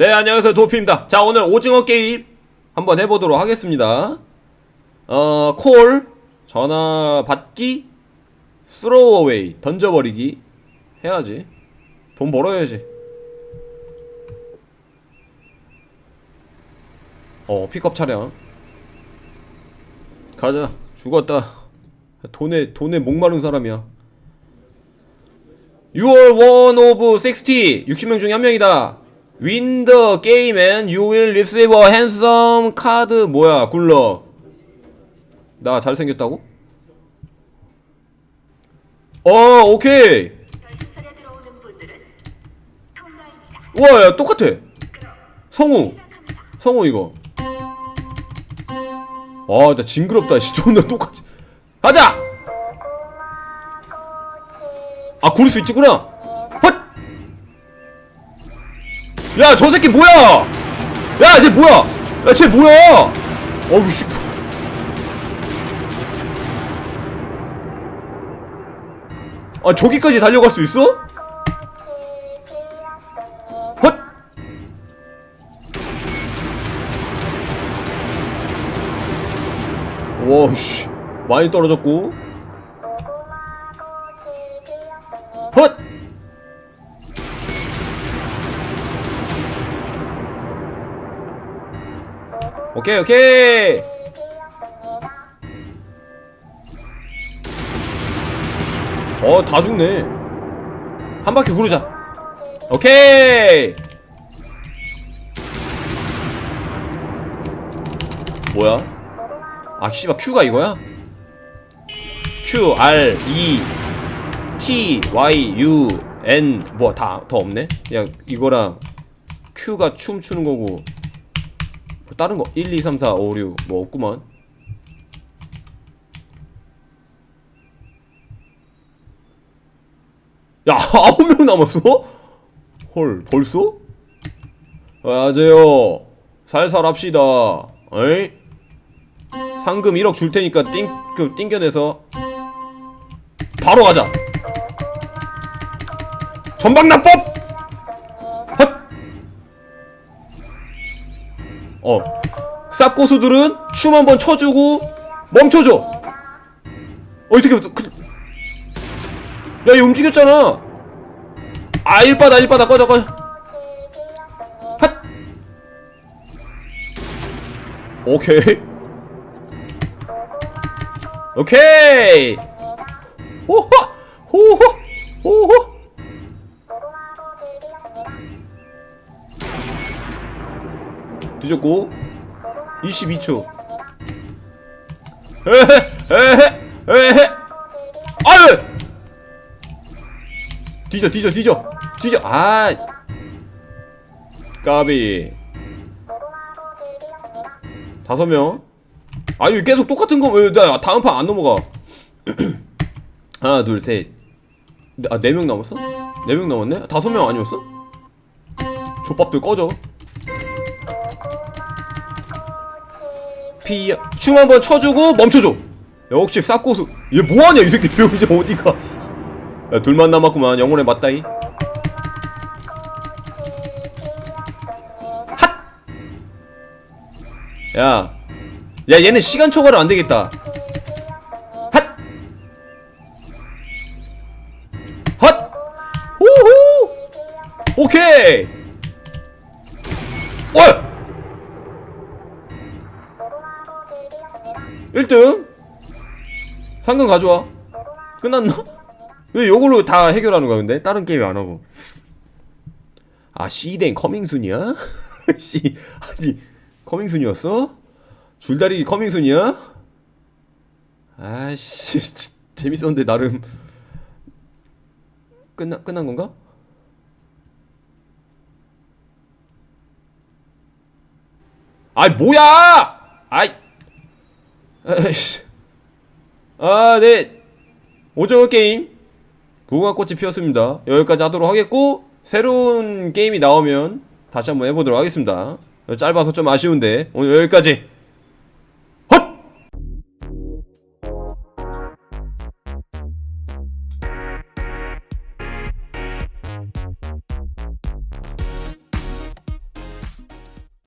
네, 안녕하세요. 도피입니다. 자, 오늘 오징어 게임 한번 해보도록 하겠습니다. 어, 콜, 전화 받기, 스로어웨이, 던져버리기 해야지. 돈 벌어야지. 어, 픽업 차량. 가자. 죽었다. 돈에, 돈에 목마른 사람이야. You are one of 60. 60명 중에 한 명이다. Win the game and you will receive a handsome card. 뭐야, 굴러. 나 잘생겼다고? 어, 오케이. 우와, 야, 똑같아. 성우. 성우 이거. 아, 나 징그럽다. 씨, 존나 똑같이. 가자! 아, 구를 수 있지구나. 야, 저 새끼 뭐야? 야, 쟤 뭐야? 야, 쟤 뭐야? 어우, 씨. 아, 저기까지 달려갈 수 있어? 헛! 와, 씨. 많이 떨어졌고. 헛! 오케이, 오케이. 어, 다 죽네. 한 바퀴 구르자. 오케이. 뭐야? 아, 씨발, Q가 이거야? Q, R, E, T, Y, U, N, 뭐, 다, 더 없네? 그냥 이거랑 Q가 춤추는 거고, 뭐 다른 거, 1, 2, 3, 4, 5, 6, 뭐 없구만. 야, 아홉 명 남았어? 헐, 벌써? 맞아요. 살살 합시다. 어이? 상금 1억 줄 테니까 띵, 그, 띵겨내서 바로 가자. 전방납법! 어. 쌉고수들은 춤 한번 쳐주고 멈춰줘. 어, 이 새끼, 그, 야, 얘 움직였잖아. 아, 일바다, 일바다, 꺼져, 꺼져. 핫! 오케이. 오케이. 호호! 호호! 호호! 뒤졌고 22초. 에헤! 에헤! 에헤! 아유! 뒤져 뒤져 뒤져 뒤져 아 까비 다섯 명 아유 계속 똑같은 거왜나 다음 판 안 넘어가 하나 둘셋아네 명 남았어 네 명 남았네 다섯 명 아니었어 족밥들 꺼져 피춤 한번 쳐주고 멈춰줘 역시 쌉고수 얘 뭐하냐 이 새끼 병이제 어디가 야 둘만 남았구만 영혼의 맞다이 핫! 야, 야 얘는 시간 초과로 안 되겠다. 핫! 핫! 호호! 오케이! 어! 1등! 상금 가져와. 끝났나? 왜 요걸로 다 해결하는 거야 근데? 다른 게임 안 하고 아 C댕 커밍순이야? C 아니 커밍순이었어? 줄다리기 커밍순이야? 아씨 재밌었는데 나름 끝나 끝난 건가? 아이 뭐야! 아이 아이씨 아 네 오징어 게임 무궁화꽃이 피었습니다. 여기까지 하도록 하겠고 새로운 게임이 나오면 다시 한번 해보도록 하겠습니다. 짧아서 좀 아쉬운데 오늘 여기까지